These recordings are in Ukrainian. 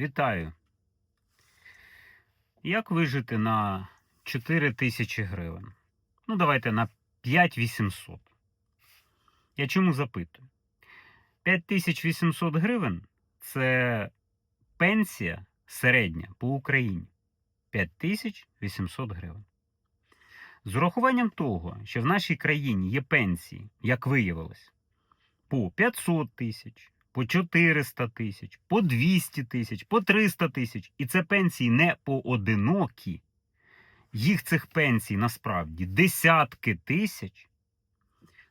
Вітаю. Як вижити на 4 тисячі гривень? Ну, давайте на 5800. Я чому запитую? 5800 гривень це пенсія середня по Україні. 5800 гривень. З урахуванням того, що в нашій країні є пенсії, як виявилось, по 500 тисяч, по 400 тисяч, по 200 тисяч, по 300 тисяч. І це пенсії не поодинокі. Їх цих пенсій насправді десятки тисяч.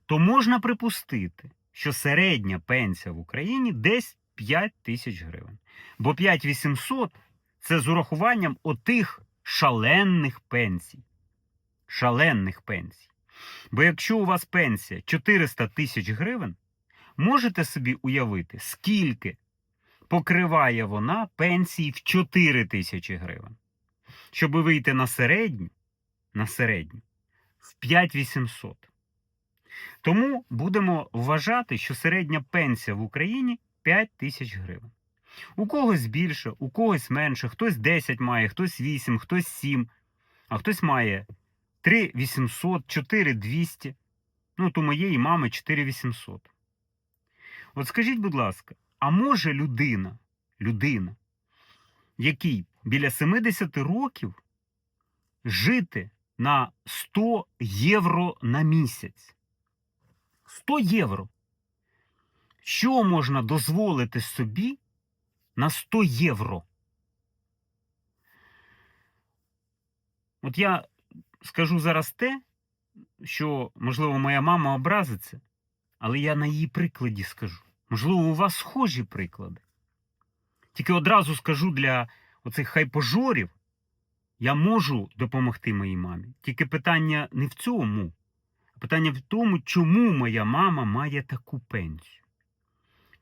То можна припустити, що середня пенсія в Україні десь 5 тисяч гривень. Бо 5800 це з урахуванням отих шалених пенсій. Шалених пенсій. Бо якщо у вас пенсія 400 тисяч гривень, можете собі уявити, скільки покриває вона пенсії в 4 тисячі гривень. Щоб вийти на середню, на середню в 5800. Тому будемо вважати, що середня пенсія в Україні 5 тисяч гривень. У когось більше, у когось менше, хтось 10 має, хтось 8, хтось 7, а хтось має 3 800, 4 200. Ну, то моєї мами 4 800. От скажіть, будь ласка, а може людина, людина, якій біля 70 років жити на 100 євро на місяць? 100 євро. Що можна дозволити собі на 100 євро? От я скажу зараз те, що, можливо, моя мама образиться, але я на її прикладі скажу. Можливо, у вас схожі приклади. Тільки одразу скажу для оцих хайпожорів, я можу допомогти моїй мамі. Тільки питання не в цьому, а питання в тому, чому моя мама має таку пенсію.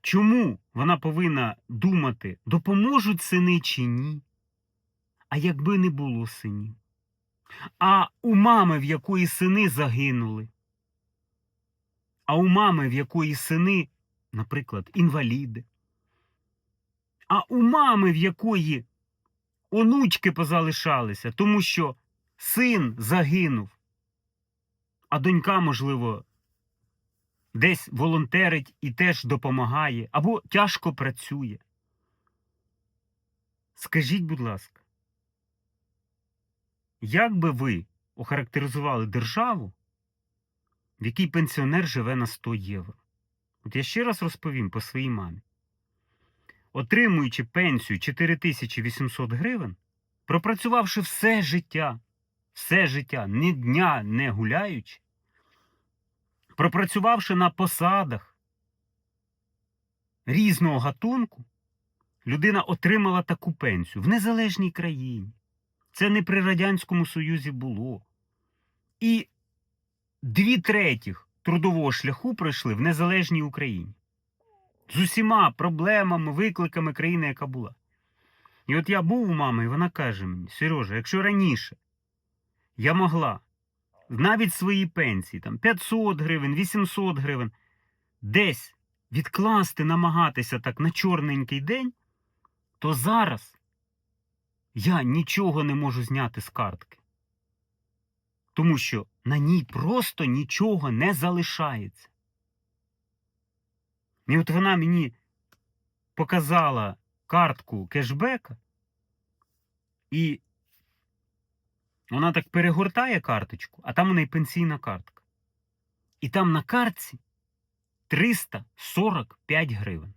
Чому вона повинна думати, допоможуть сини чи ні? А якби не було синів? А у мами, в якої сини загинули? А у мами, в якої сини, наприклад, інваліди? А у мами, в якої онучки позалишалися, тому що син загинув, а донька, можливо, десь волонтерить і теж допомагає, або тяжко працює. Скажіть, будь ласка, як би ви охарактеризували державу, в якій пенсіонер живе на 100 євро? От я ще раз розповім по своїй мамі. Отримуючи пенсію 4800 гривень, пропрацювавши все життя, все життя, ні дня не гуляючи, пропрацювавши на посадах різного гатунку, людина отримала таку пенсію в незалежній країні. Це не при Радянському Союзі було. І дві третіх трудового шляху пройшли в незалежній Україні. З усіма проблемами, викликами країни, яка була. І от я був у мами, і вона каже мені: Сережа, якщо раніше я могла навіть свої пенсії, там 500 гривень, 800 гривень, десь відкласти, намагатися так на чорненький день, то зараз я нічого не можу зняти з картки. Тому що на ній просто нічого не залишається. І от вона мені показала картку кешбека, і вона так перегортає карточку, а там у неї пенсійна картка. І там на картці 345 гривень.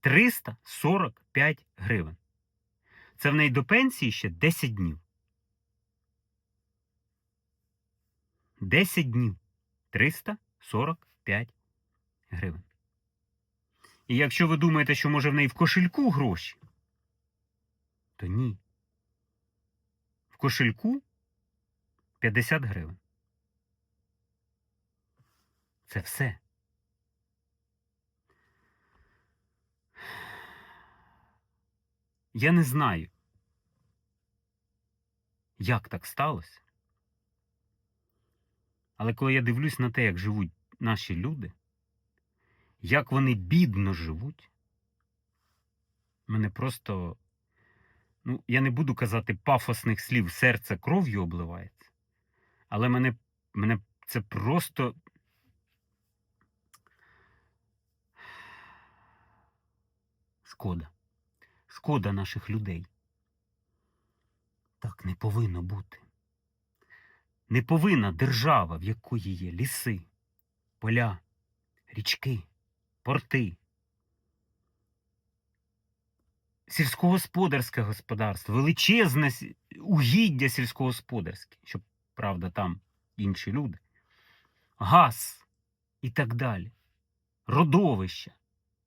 345 гривень. Це в неї до пенсії ще 10 днів. 10 днів. 345 гривень. І якщо ви думаєте, що може в неї в кошельку гроші, то ні. В кошельку 50 гривень. Це все. Я не знаю, як так сталося. Але коли я дивлюсь на те, як живуть наші люди, як вони бідно живуть, Мене просто. Ну, я не буду казати пафосних слів, серце кров'ю обливається. Але мене, мене це просто. Шкода. Шкода наших людей. Так не повинно бути. Не повинна держава, в якої є ліси, поля, річки, порти, сільськогосподарське господарство, величезне угіддя сільськогосподарське, щоб, правда, там інші люди, газ і так далі, родовища,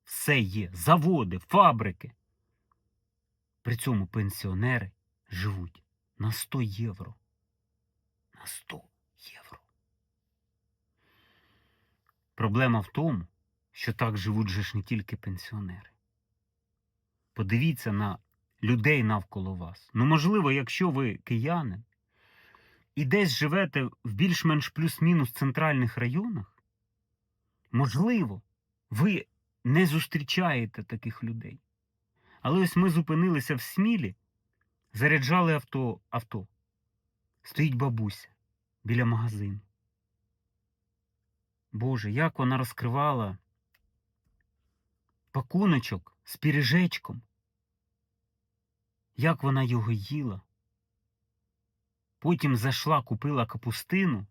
все є, заводи, фабрики. При цьому пенсіонери живуть на 100 євро. На 100 євро. Проблема в тому, що так живуть же ж не тільки пенсіонери. Подивіться на людей навколо вас. Ну, можливо, якщо ви киянин і десь живете в більш-менш плюс-мінус центральних районах, можливо, ви не зустрічаєте таких людей. Але ось ми зупинилися в Смілі, заряджали авто. авто. Стоїть бабуся біля магазину. Боже, як вона розкривала пакуночок з піріжечком. Як вона його їла. Потім зайшла, купила капустину,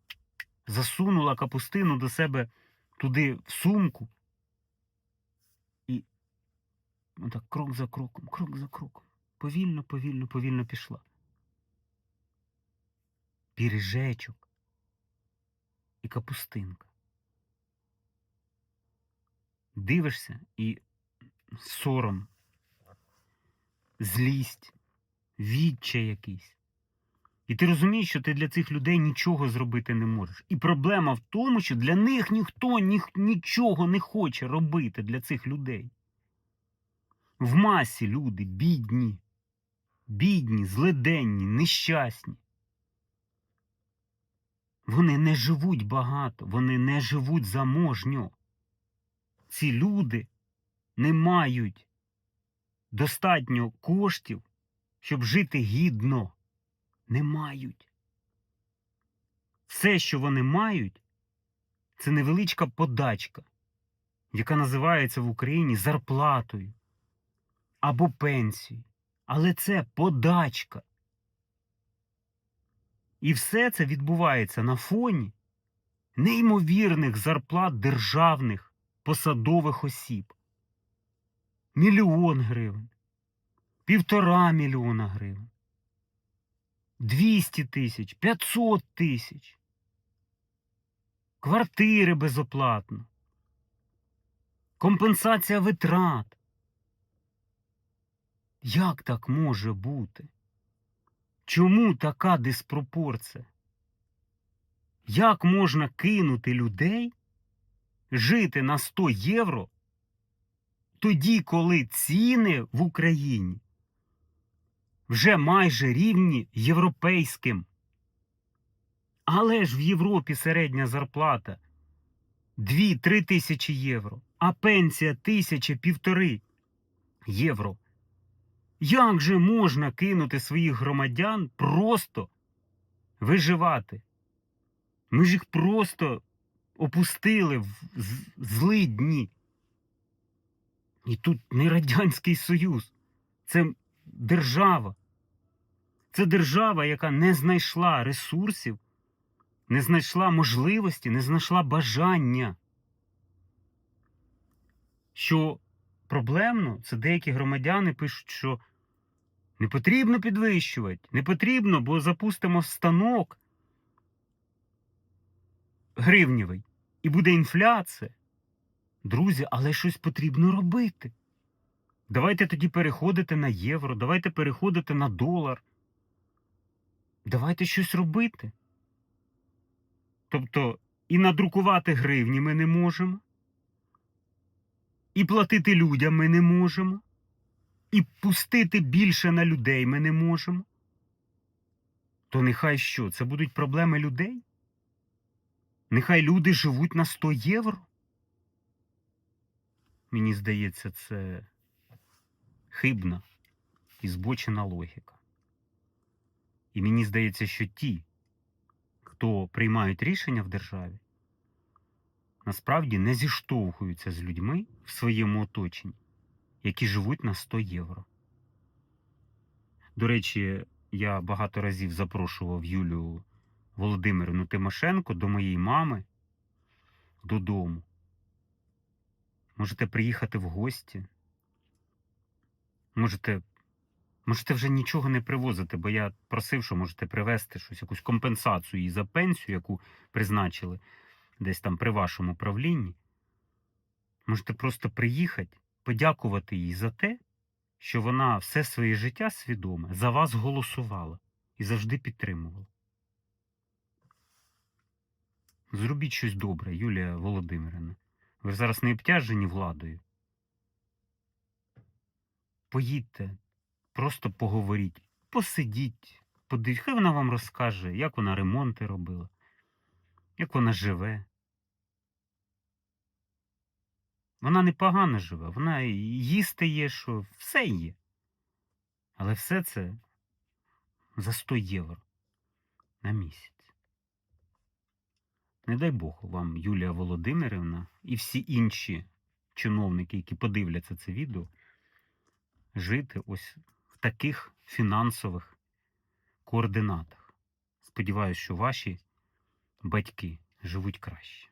засунула капустину до себе туди в сумку. І отак крок за кроком, крок за кроком. Повільно, повільно, повільно пішла. Піріжечок і капустинка. Дивишся і сором, злість, відчай якийсь. І ти розумієш, що ти для цих людей нічого зробити не можеш. І проблема в тому, що для них ніхто ніх, нічого не хоче робити для цих людей. В масі люди бідні, бідні, злиденні, нещасні. Вони не живуть багато, вони не живуть заможньо. Ці люди не мають достатньо коштів, щоб жити гідно. Не мають. Все, що вони мають, це невеличка подачка, яка називається в Україні зарплатою або пенсією. Але це подачка. І все це відбувається на фоні неймовірних зарплат державних посадових осіб. Мільйон гривень, півтора мільйона гривень, 200 тисяч, 500 тисяч, квартири безоплатно, компенсація витрат. Як так може бути? Чому така диспропорція? Як можна кинути людей жити на 100 євро тоді, коли ціни в Україні вже майже рівні європейським? Але ж в Європі середня зарплата 2-3 тисячі євро, а пенсія тисяча півтори євро. Як же можна кинути своїх громадян просто виживати? Ми ж їх просто опустили в зли дні. І тут не Радянський Союз, це держава. Це держава, яка не знайшла ресурсів, не знайшла можливості, не знайшла бажання. Що проблемно, це деякі громадяни пишуть, що не потрібно підвищувати, не потрібно, бо запустимо станок гривнівий і буде інфляція. Друзі, але щось потрібно робити. Давайте тоді переходити на євро, давайте переходити на долар. Давайте щось робити. Тобто і надрукувати гривні ми не можемо, і платити людям ми не можемо, і пустити більше на людей ми не можемо. То нехай що? Це будуть проблеми людей? Нехай люди живуть на 100 євро. Мені здається, це хибна і збочена логіка. І мені здається, що ті, хто приймають рішення в державі, насправді не зіштовхуються з людьми в своєму оточенні, які живуть на 100 євро. До речі, я багато разів запрошував Юлію Володимирівну Тимошенко до моєї мами додому. Можете приїхати в гості. Можете, можете вже нічого не привозити, бо я просив, що можете привезти щось, якусь компенсацію їй за пенсію, яку призначили десь там при вашому правлінні. Можете просто приїхати, подякувати їй за те, що вона все своє життя свідоме за вас голосувала і завжди підтримувала. Зробіть щось добре, Юлія Володимирівна. Ви зараз не обтяжені владою. Поїдьте, просто поговоріть, посидіть, подивіть, хай вона вам розкаже, як вона ремонти робила, як вона живе. Вона непогано живе, вона їсти є, що все є. Але все це за 100 євро на місяць. Не дай Бог вам, Юлія Володимирівна, і всі інші чиновники, які подивляться це відео, жити ось в таких фінансових координатах. Сподіваюсь, що ваші батьки живуть краще.